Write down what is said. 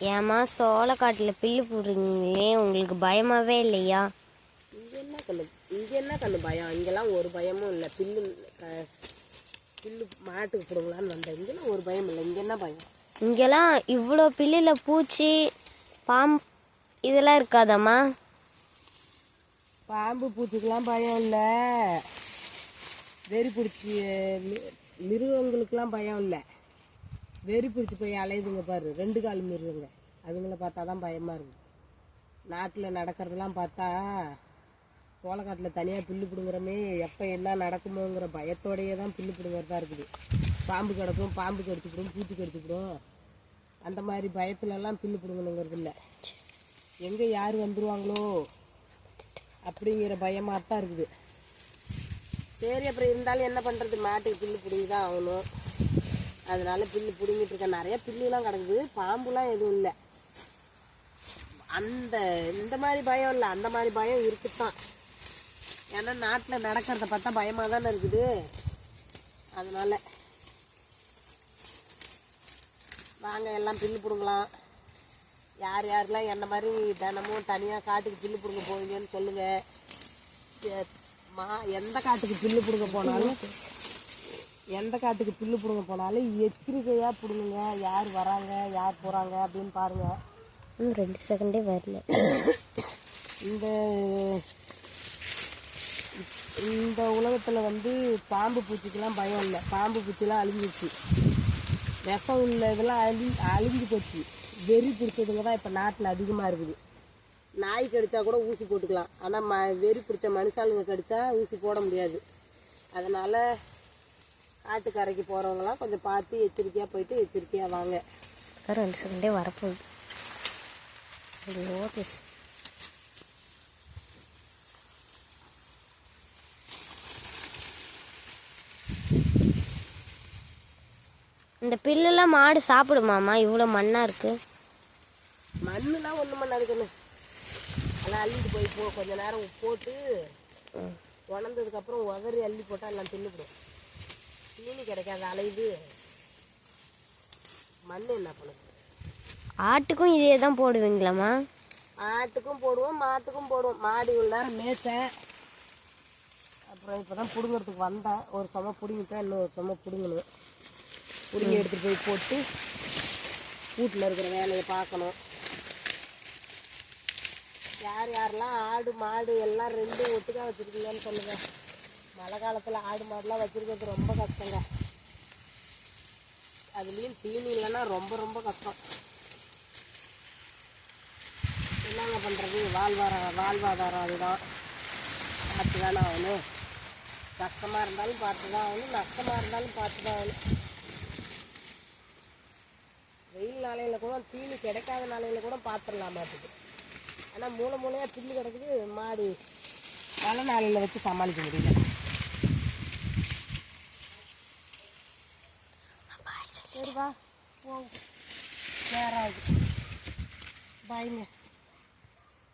ஏம்மா சோளக்காட்டில் பில்லு போடுறீங்களே உங்களுக்கு பயமாவே இல்லையா? இங்கே என்ன கண்ணு இங்கே என்ன கண்ணு பயம்? இங்கெல்லாம் ஒரு பயமும் இல்லை. பில்லு பில்லு மாட்டுக்கு போடுங்களான்னு வந்தேன். இங்கெல்லாம் ஒரு பயம் இல்லை. இங்கே என்ன பயம்? இங்கெல்லாம் இவ்வளோ பில்லில் பூச்சி பாம்பு இதெல்லாம் இருக்காதாம்மா? பாம்பு பூச்சிக்கெல்லாம் பயம் இல்லை. வெறி பிடிச்சி மி- மிருகங்களுக்கெல்லாம் பயம் இல்லை. வெறி பிடிச்சி போய் அலையுதுங்க பாரு. ரெண்டு கால் மிருகங்க அதுங்களை பார்த்தா தான் பயமாக இருக்குது நாட்டில் நடக்கிறதெல்லாம் பார்த்தா சோளக்காட்டில் தனியாக புல்லு பிடுங்குறமே எப்போ என்ன நடக்குமோங்கிற பயத்தோடையே தான் புல்லு பிடுங்குறதா இருக்குது. பாம்பு கிடக்கும் பாம்பு கடிச்சுக்கிடும் பூச்சி கடிச்சுக்கிடும். அந்த மாதிரி பயத்துலலாம் புல்லு பிடுங்கணுங்கிறது இல்லை. எங்கே யார் வந்துருவாங்களோ அப்படிங்கிற பயமாக தான் இருக்குது. சரி அப்புறம் இருந்தாலும் என்ன பண்ணுறது மாட்டுக்கு புல்லு பிடிங்கி தான் ஆகணும். அதனால புல்லு பிடுங்கிட்டு இருக்கேன். நிறைய புல்லுலாம் கிடக்குது. பாம்புலாம் எதுவும் இல்லை. அந்த இந்த மாதிரி பயம் இல்லை. அந்த மாதிரி பயம் இருக்குதான் ஏன்னா நாட்டில் நடக்கிறத பார்த்தா பயமாக தானே இருக்குது. அதனால வாங்க எல்லாம் பில்லு பிடுங்கலாம். யார் யாரெல்லாம் என்ன மாதிரி தினமும் தனியாக காட்டுக்கு பில்லு பிடுங்க போவீங்கன்னு சொல்லுங்கள் மா எந்த காட்டுக்கு பில்லு பிடுங்க போனாலும் எந்த காட்டுக்கு பில்லு பிடுங்க போனாலும் எச்சரிக்கையாக பிடுங்குங்க. யார் வராங்க யார் போகிறாங்க அப்படின்னு பாருங்கள் இன்னும் ரெண்டு செகண்டே வரல. இந்த இந்த உலகத்தில் வந்து பாம்பு பூச்சிக்கெல்லாம் பயம் இல்லை. பாம்பு பூச்சிலாம் அழிஞ்சிருச்சு. விஷம் உள்ள இதெல்லாம் அழி அழிஞ்சு போச்சு. வெறி பிடிச்சதுங்க தான் இப்போ நாட்டில் அதிகமாக இருக்குது. நாய் கடிச்சா கூட ஊசி போட்டுக்கலாம். ஆனால் ம வெறி பிடிச்ச மனுஷாளுங்க கடிச்சா ஊசி போட முடியாது. அதனால் காட்டுக்கரைக்கு போகிறவங்களாம் கொஞ்சம் பார்த்து எச்சரிக்கையாக போயிட்டு எச்சரிக்கையாக வாங்க. ரெண்டு செகண்டே வரப்போகுது. ஓகே இந்த பில்லெல்லாம் மாடு சாப்பிடுமாம்மா? இவ்வளோ மண்ணாக இருக்கு. மண்ணுலாம் ஒன்றும் பண்ணாதுக்கண்ணு எல்லாம் அள்ளிட்டு போய் போ கொஞ்ச நேரம் போட்டு உணர்ந்ததுக்கப்புறம் உதறி அள்ளி போட்டால் எல்லாம் தின்னுபிடும் தீனி கிடைக்காது அலையுது மண் என்ன பண்ணுது? ஆட்டுக்கும் இதே தான் போடுவீங்களாம்மா? ஆட்டுக்கும் போடுவோம் மாட்டுக்கும் போடுவோம். மாடு இவ்வளோ நேரம் மேய்ச்சேன். அப்புறம் இப்போ தான் பிடுங்கிறதுக்கு வந்தேன். ஒரு சும பிடுங்கிட்டேன் இன்னொரு சும பிடுங்கணும். பிடுங்கி எடுத்துகிட்டு போய் போட்டு வீட்டில் இருக்கிற வேலையை பார்க்கணும். யார் யாரெல்லாம் ஆடு மாடு எல்லாம் ரெண்டும் ஒட்டுக்கா வச்சுருக்கீங்கன்னு சொல்லுங்க. மழை காலத்தில் ஆடு மாடுலாம் வச்சுருக்கிறது ரொம்ப கஷ்டங்க. அதுலேயும் தீனி இல்லைன்னா ரொம்ப ரொம்ப கஷ்டம். என்னங்க பண்ணுறது வாழ்வாரம் வாழ்வாதாரம் அதுதான். பார்த்து தானே ஆகணும். கஷ்டமாக இருந்தாலும் பார்த்து தான் ஆகணும். நஷ்டமாக இருந்தாலும் பார்த்து தான் ஆகணும். வெயில் நாளையில் கூட தீனி கிடைக்காத நாளையில் கூட பார்த்துடலாம் மாட்டுக்கு ஆனால் மூளை மூளையாக பில்லு கிடக்குது மாடு மழை நாளையில் வச்சு சமாளிக்க முடியல. சரி வா. போ நேரம் பாய்ங்க